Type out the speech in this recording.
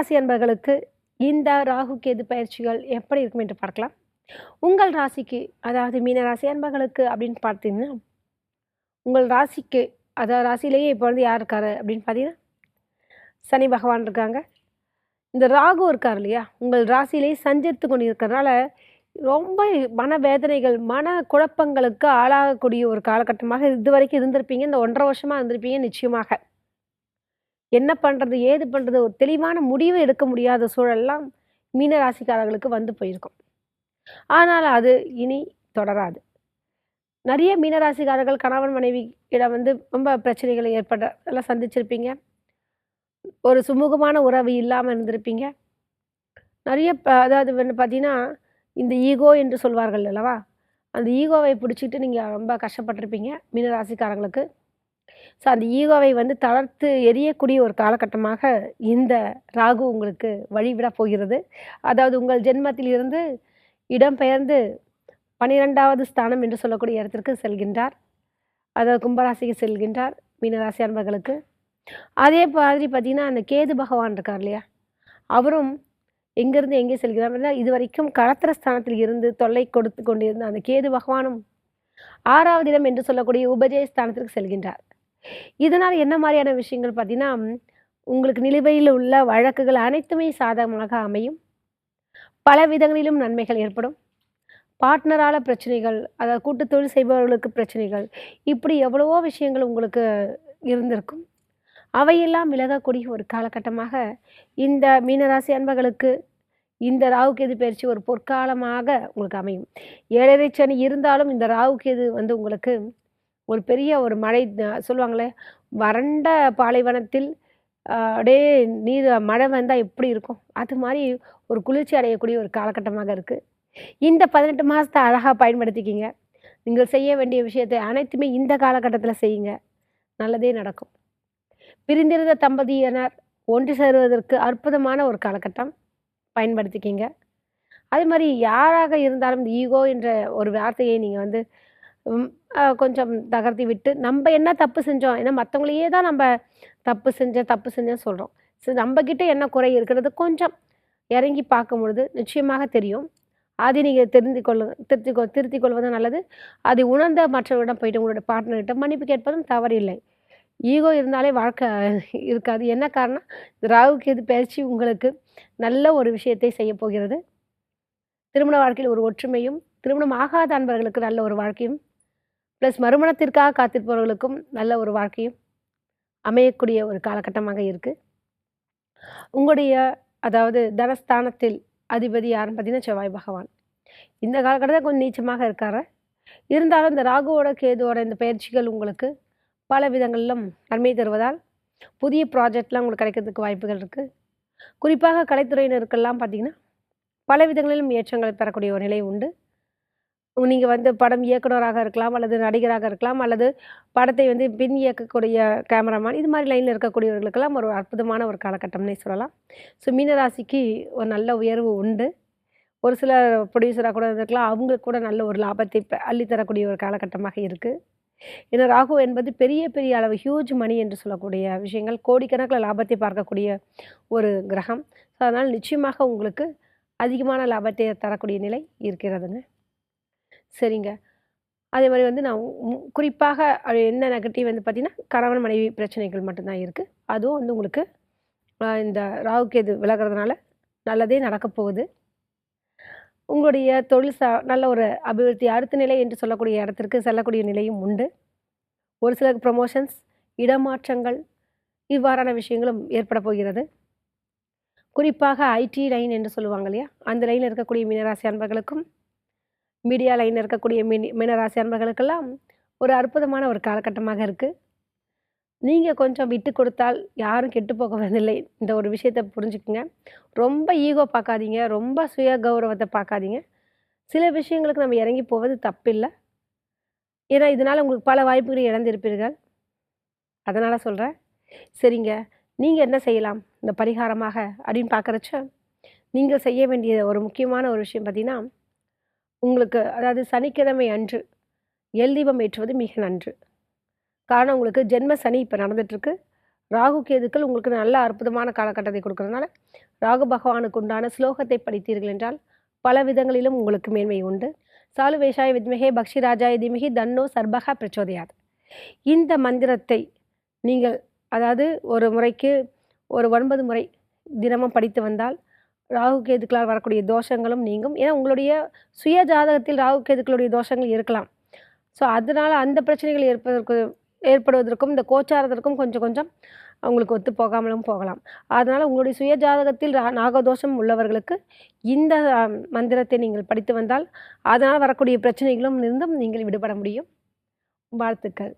ராசி அன்பர்களுக்கு இந்த ராகு கேது பயிற்சிகள் எப்படி இருக்கும் என்று பார்க்கலாம். உங்கள் ராசிக்கு அதாவது மீன ராசி அன்பர்களுக்கு அப்படின்னு பார்த்தீங்கன்னா உங்கள் ராசிக்கு அதாவது ராசியிலேயே இப்போ வந்து யார் இருக்காரு அப்படின்னு பார்த்தீங்கன்னா சனி பகவான் இருக்காங்க. இந்த ராகு இருக்கார் இல்லையா? உங்கள் ராசியிலேயே சஞ்சரித்து கொண்டு இருக்கிறதுனால ரொம்ப மன வேதனைகள் மன குழப்பங்களுக்கு ஆளாகக்கூடிய ஒரு காலகட்டமாக இது வரைக்கும் இருந்திருப்பீங்க. இந்த ஒன்றரை வருஷமாக இருந்திருப்பீங்க நிச்சயமாக. என்ன பண்ணுறது ஏது பண்ணுறது ஒரு தெளிவான முடிவு எடுக்க முடியாத சூழல்லாம் மீன ராசிக்காரர்களுக்கு வந்து போயிருக்கும். ஆனால் அது இனி தொடராது. நிறைய மீனராசிக்காரர்கள் கணவன் மனைவி இடம் வந்து ரொம்ப பிரச்சனைகளை ஏற்பட எல்லாம் சந்திச்சிருப்பீங்க. ஒரு சுமூகமான உறவு இல்லாமல் இருந்திருப்பீங்க. நிறைய ப- அதாவது வந்து பார்த்தீங்கன்னா இந்த ஈகோ என்று சொல்வார்கள் அல்லவா? அந்த ஈகோவை பிடிச்சிட்டு நீங்கள் ரொம்ப கஷ்டப்பட்டிருப்பீங்க மீனராசிக்காரங்களுக்கு. ஸோ அந்த ஈகோவை வந்து தளர்த்து எரியக்கூடிய ஒரு காலகட்டமாக இந்த ராகு உங்களுக்கு வழிவிட போகிறது. அதாவது உங்கள் ஜென்மத்தில் இருந்து இடம்பெயர்ந்து பனிரெண்டாவது ஸ்தானம் என்று சொல்லக்கூடிய இடத்திற்கு செல்கின்றார். அதாவது கும்பராசிக்கு செல்கின்றார் மீனராசி அன்பர்களுக்கு. அதே மாதிரி பார்த்தீங்கன்னா அந்த கேது பகவான் இருக்கார் இல்லையா? அவரும் எங்கேருந்து எங்கே செல்கிறார் இது வரைக்கும் களத்திர ஸ்தானத்தில் இருந்து தொல்லை கொடுத்து கொண்டிருந்த அந்த கேது பகவானும் ஆறாவது இடம் என்று சொல்லக்கூடிய உபஜய ஸ்தானத்திற்கு செல்கின்றார். இதனால் என்ன மாதிரியான விஷயங்கள் பார்த்தீங்கன்னா உங்களுக்கு நிலுவையில் உள்ள வழக்குகள் அனைத்துமே சாதகமாக அமையும். பல விதங்களிலும் நன்மைகள் ஏற்படும். பார்ட்னரால பிரச்சனைகள் அதாவது கூட்டு தொழில் செய்பவர்களுக்கு பிரச்சனைகள் இப்படி எவ்வளவோ விஷயங்கள் உங்களுக்கு இருந்திருக்கும். அவையெல்லாம் விலகக்கூடிய ஒரு காலகட்டமாக இந்த மீனராசி அன்பர்களுக்கு இந்த ராகு கேது பயிற்சி ஒரு பொற்காலமாக உங்களுக்கு அமையும். ஏழரை சனி இருந்தாலும் இந்த ராகு கேது வந்து உங்களுக்கு ஒரு பெரிய ஒரு மழை சொல்லுவாங்களே வறண்ட பாலைவனத்தில் அப்படியே நீர் மழை வந்தால் எப்படி இருக்கும்? அது மாதிரி ஒரு குளிர்ச்சி அடையக்கூடிய ஒரு காலகட்டமாக இருக்குது இந்த பதினெட்டு மாதத்தை அழகாக பயன்படுத்திக்கிங்க. நீங்கள் செய்ய வேண்டிய விஷயத்தை அனைத்துமே இந்த காலகட்டத்தில் செய்யுங்க. நல்லதே நடக்கும். பிரிந்திருந்த தம்பதியினர் ஒன்று சேருவதற்கு அற்புதமான ஒரு காலகட்டம். பயன்படுத்திக்கிங்க. அதே மாதிரி யாராக இருந்தாலும் இந்த ஈகோ என்ற ஒரு வார்த்தையை நீங்கள் வந்து கொஞ்சம் தகர்த்தி விட்டு நம்ம என்ன தப்பு செஞ்சோம் ஏன்னா மற்றவங்களையே தான் நம்ம தப்பு செஞ்ச தப்பு செஞ்சேன்னு சொல்கிறோம் ஸோ நம்மக்கிட்ட என்ன குறை இருக்கிறது கொஞ்சம் இறங்கி பார்க்கும் பொழுது நிச்சயமாக தெரியும். அதை நீங்கள் தெரிந்து கொள்ளு திருத்தி கொ திருத்திக் கொள்வது நல்லது. அதை உணர்ந்த மற்றவரிடம் போயிட்டு உங்களோட பார்ட்னர்கிட்ட மன்னிப்பு கேட்பதும் தவறில்லை. ஈகோ இருந்தாலே வாழ்க்கை இருக்காது. என்ன காரணம்? ராகுக்கு எது பயிற்சி உங்களுக்கு நல்ல ஒரு விஷயத்தை செய்ய போகிறது. திருமண வாழ்க்கையில் ஒரு ஒற்றுமையும் திருமணம் ஆகாத அன்பர்களுக்கு நல்ல ஒரு வாழ்க்கையும் ப்ளஸ் மறுமணத்திற்காக காத்திருப்பவர்களுக்கும் நல்ல ஒரு வாழ்க்கையும் அமையக்கூடிய ஒரு காலகட்டமாக இருக்குது உங்களுடைய அதாவது தனஸ்தானத்தில் அதிபதி யாருன்னு பார்த்தீங்கன்னா செவ்வாய் பகவான். இந்த காலகட்டத்தில் கொஞ்சம் நீச்சமாக இருக்கார். இருந்தாலும் இந்த ராகுவோட கேதுவோட இந்த பயிற்சிகள் உங்களுக்கு பல விதங்களிலும் நன்மை தருவதால் புதிய ப்ராஜெக்ட்லாம் உங்களுக்கு கிடைக்கிறதுக்கு வாய்ப்புகள் இருக்குது குறிப்பாக கலைத்துறையினருக்கெல்லாம் பார்த்தீங்கன்னா பல விதங்களிலும் ஏற்றங்களை பெறக்கூடிய ஒரு நிலை உண்டு. நீங்கள் வந்து படம் இயக்குனராக இருக்கலாம் அல்லது நடிகராக இருக்கலாம் அல்லது படத்தை வந்து பின் இயக்கக்கூடிய கேமராமேன் இது மாதிரி லைனில் இருக்கக்கூடியவர்களுக்கெல்லாம் ஒரு அற்புதமான ஒரு காலகட்டம்னே சொல்லலாம். ஸோ மீனராசிக்கு ஒரு நல்ல உயர்வு உண்டு. ஒரு சில ப்ரொடியூசராக கூட இருந்திருக்கலாம் அவங்களுக்கு கூட நல்ல ஒரு லாபத்தை அள்ளித்தரக்கூடிய ஒரு காலகட்டமாக இருக்குது ஏன்னா ராகு என்பது பெரிய பெரிய அளவு ஹியூஜ் மணி என்று சொல்லக்கூடிய விஷயங்கள் கோடிக்கணக்கில் லாபத்தை பார்க்கக்கூடிய ஒரு கிரகம். ஸோ அதனால் நிச்சயமாக உங்களுக்கு அதிகமான லாபத்தை தரக்கூடிய நிலை இருக்கிறதுங்க. சரிங்க. அதே மாதிரி வந்து நான் குறிப்பாக அது என்ன நெகட்டிவ் வந்து பார்த்திங்கன்னா கணவன் மனைவி பிரச்சனைகள் மட்டும்தான் இருக்குது அதுவும் வந்து உங்களுக்கு இந்த ராகு விலகிறதுனால நல்லதே நடக்க போகுது. உங்களுடைய தொழில் சா நல்ல ஒரு அபிவிருத்தி அடுத்த நிலை என்று சொல்லக்கூடிய இடத்திற்கு செல்லக்கூடிய நிலையும் உண்டு. ஒரு சில ப்ரமோஷன்ஸ் இடமாற்றங்கள் இவ்வாறான விஷயங்களும் ஏற்பட போகிறது. குறிப்பாக ஐடி லைன் என்று சொல்லுவாங்க இல்லையா? அந்த லைனில் இருக்கக்கூடிய மீனராசி அன்பர்களுக்கும் மீடியா லைனில் இருக்கக்கூடிய மீனி மீனராசி அன்பர்களுக்கெல்லாம் ஒரு அற்புதமான ஒரு காலகட்டமாக இருக்குது நீங்கள் கொஞ்சம் விட்டு கொடுத்தால் யாரும் கெட்டு போகவதில்லை இந்த ஒரு விஷயத்தை புரிஞ்சுக்குங்க. ரொம்ப ஈகோ பார்க்காதீங்க ரொம்ப சுய கௌரவத்தை பார்க்காதீங்க சில விஷயங்களுக்கு நம்ம இறங்கி போவது தப்பில்லை. ஏன்னா இதனால் உங்களுக்கு பல வாய்ப்புகளை இழந்திருப்பீர்கள். அதனால் சொல்கிறேன் சரிங்க. நீங்கள் என்ன செய்யலாம்? இந்த பரிகாரமாக அப்படின்னு பார்க்குறச்ச நீங்கள் செய்ய வேண்டிய ஒரு முக்கியமான ஒரு விஷயம் பார்த்தீங்கன்னா உங்களுக்கு அதாவது சனிக்கிழமை அன்று எல் தீபம் ஏற்றுவது மிக நன்று. காரணம் உங்களுக்கு ஜென்ம சனி இப்போ நடந்துட்டுருக்கு. ராகு கேதுக்கள் உங்களுக்கு நல்ல அற்புதமான காலகட்டத்தை கொடுக்கறதுனால ராகு பகவானுக்கு உண்டான ஸ்லோகத்தை படித்தீர்கள் என்றால் பல விதங்களிலும் உங்களுக்கு மேன்மை உண்டு. சாலு வேஷாய வித்மகே பக்ஷி ராஜாய தன்னோ சர்பகா பிரச்சோதயாது. இந்த மந்திரத்தை நீங்கள் அதாவது ஒரு முறைக்கு ஒரு ஒன்பது முறை தினமும் படித்து வந்தால் ராகு கேதுக்களால் வரக்கூடிய தோஷங்களும் நீங்கும். ஏன்னா உங்களுடைய சுய ஜாதகத்தில் ராகு கேதுக்களுடைய தோஷங்கள் இருக்கலாம். ஸோ அதனால் அந்த பிரச்சனைகள் ஏற்பதற்கு ஏற்படுவதற்கும் இந்த கோச்சாரத்திற்கும் கொஞ்சம் கொஞ்சம் அவங்களுக்கு ஒத்து போகாமலும் போகலாம். அதனால் உங்களுடைய சுய ஜாதகத்தில் நாகதோஷம் உள்ளவர்களுக்கு இந்த மந்திரத்தை நீங்கள் படித்து வந்தால் அதனால் வரக்கூடிய பிரச்சனைகளும் இருந்தும் நீங்கள் விடுபட முடியும். வாழ்த்துக்கள்.